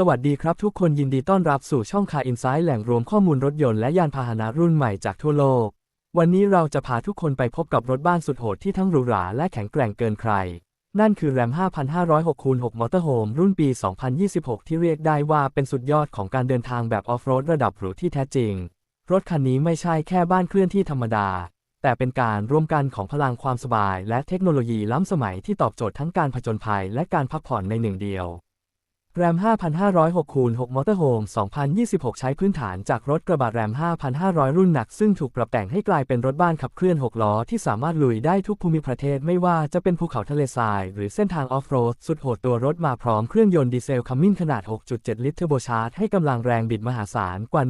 สวัสดีครับทุกคนยินดีต้อนรับสู่ช่องคาอินไซด์แหล่งรวมข้อมูลรถยนต์และยานพาหนะรุ่นใหม่จากทั่วโลก วันนี้เราจะพาทุกคนไปพบกับรถบ้านสุดโหดที่ทั้งหรูหราและแข็งแกร่งเกินใคร นั่นคือ Ram 5500 6 6 Motorhome รุ่นปี 2026 ที่เรียกได้ว่าเป็นสุดยอดของการเดินทางแบบออฟโรดระดับหรูที่แท้จริง รถคันนี้ไม่ใช่แค่บ้านเคลื่อนที่ธรรมดา แต่เป็นการร่วมกันของพลังความสบาย และเทคโนโลยีล้ำสมัยที่ตอบโจทย์ทั้งการผจญภัยและการพักผ่อนในหนึ่งเดียว RAM 5500 6คูณ6 Motorhome 2026 ใช้พื้นฐานจากรถกระบะ RAM 5500 รุ่นหนัก ซึ่งถูกปรับแต่งให้กลายเป็นรถบ้านขับเคลื่อน 6 ล้อ ที่สามารถลุยได้ทุกภูมิประเทศไม่ว่าจะเป็นภูเขาทะเลทราย หรือเส้นทางออฟโรด สุดโหดตัวรถมาพร้อมเครื่องยนต์ดีเซลคัมมินขนาด 6.7 ลิตรเทอร์โบชาร์จ ให้กำลังแรงบิดมหาศาลกว่า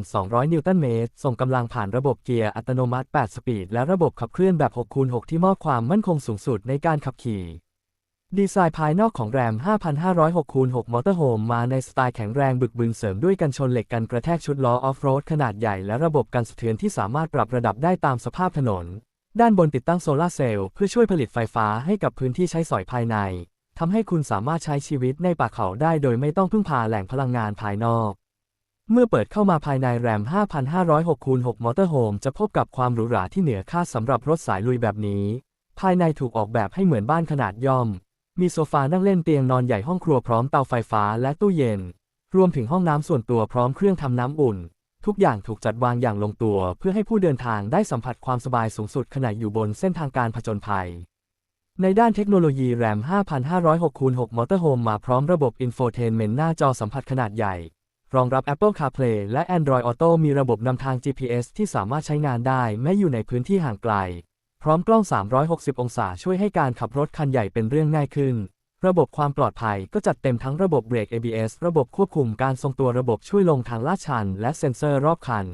1,200 นิวตันเมตร ส่งกำลังผ่านระบบเกียร์อัตโนมัติ 8 สปีด และระบบขับเคลื่อนแบบ6คูณ6ที่มอบความมั่นคงสูงสุดในการขับขี่ ดีไซน์ภายนอกของแรม 5506 คูณ6 Motorhome มาในสไตล์แข็งแรงบึกบึนเสริมด้วยกันชนเหล็กกันกระแทกชุดล้อออฟโรดขนาดใหญ่และระบบกันสะเทือนที่สามารถปรับระดับได้ตามสภาพถนน ด้านบนติดตั้งโซลาเซลล์เพื่อช่วยผลิตไฟฟ้าให้กับพื้นที่ใช้สอยภายใน ทำให้คุณสามารถใช้ชีวิตในป่าเขาได้โดยไม่ต้องพึ่งพาแหล่งพลังงานภายนอก เมื่อเปิดเข้ามาภายในแรม 5506 คูณ6 Motorhome จะพบกับความหรูหราที่เหนือคาดสำหรับรถสายลุยแบบนี้ ภายในถูกออกแบบให้เหมือนบ้านขนาดย่อม มีโซฟานั่งเล่นเตียงนอนใหญ่ห้องครัวพร้อมเตาไฟฟ้าและตู้เย็น รวมถึงห้องน้ำส่วนตัวพร้อมเครื่องทำน้ำอุ่น ทุกอย่างถูกจัดวางอย่างลงตัว เพื่อให้ผู้เดินทางได้สัมผัสความสบายสูงสุดขณะอยู่บนเส้นทางการผจญภัย ในด้านเทคโนโลยี RAM 5506คูณ6 Motorhome มาพร้อมระบบ Infotainment หน้าจอสัมผัสขนาดใหญ่ รองรับ Apple CarPlay และ Android Auto มีระบบนำทาง GPS ที่สามารถใช้งานได้แม้อยู่ในพื้นที่ห่างไกล พร้อมกล้อง 360 องศาช่วยให้การขับรถคันใหญ่เป็นเรื่องง่ายขึ้น ระบบความปลอดภัยก็จัดเต็มทั้งระบบเบรก ABS ระบบควบคุมการทรงตัวระบบช่วยลงทางลาดชัน และเซ็นเซอร์รอบคัน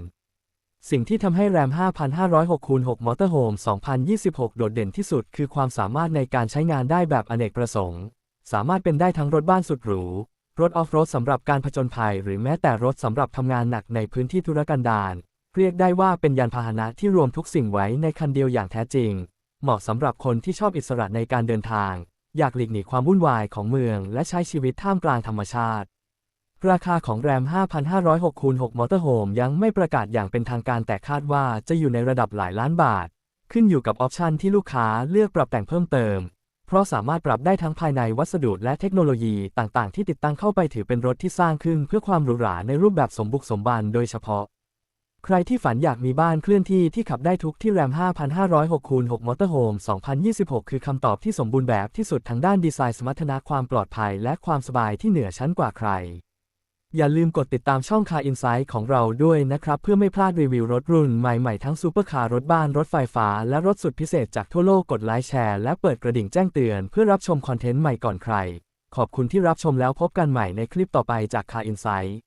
สิ่งที่ทำให้ RAM 5506 คูณ6 Motorhome 2026 โดดเด่นที่สุด คือความสามารถในการใช้งานได้แบบอเนกประสงค์ สามารถเป็นได้ทั้งรถบ้านสุดหรูรถออฟโรดสำหรับการผจญภัย หรือแม้แต่รถสำหรับทำงานหนักในพื้นที่ธุรกันดาร เรียกได้ว่าเป็นยานพาหนะที่รวมทุกสิ่งไว้ในคันเดียวอย่างแท้จริง เหมาะสำหรับคนที่ชอบอิสระในการเดินทาง อยากหลีกหนีความวุ่นวายของเมืองและใช้ชีวิตท่ามกลางธรรมชาติ ราคาของแรม 5506คูณ6 Motorhome ยังไม่ประกาศอย่างเป็นทางการแต่คาดว่าจะอยู่ในระดับหลายล้านบาท ขึ้นอยู่กับออปชันที่ลูกค้าเลือกปรับแต่งเพิ่มเติม เพราะสามารถปรับได้ทั้งภายในวัสดุและเทคโนโลยีต่างๆ ที่ติดตั้งเข้าไปถือเป็นรถที่สร้างขึ้นเพื่อความหรูหราในรูปแบบสมบุกสมบันโดยเฉพาะ ใครที่ฝันอยากมีบ้านเคลื่อนที่ที่ขับได้ทุกที่แรม 5506คูณ6 Motorhome 2026 คือคำตอบที่สมบูรณ์แบบที่สุดทางด้านดีไซน์สมรรถนะความปลอดภัยและความสบายที่เหนือชั้นกว่าใคร อย่าลืมกดติดตามช่อง Car Insight ของเราด้วยนะครับ เพื่อไม่พลาดรีวิวรถรุ่นใหม่ๆ ทั้งซูเปอร์คาร์รถบ้านรถไฟฟ้า และรถสุดพิเศษจากทั่วโลกกดไลค์แชร์และเปิดกระดิ่งแจ้งเตือนเพื่อรับชมคอนเทนต์ใหม่ก่อนใคร ขอบคุณที่รับชมแล้วพบกันใหม่ในคลิปต่อไปจาก Car Insight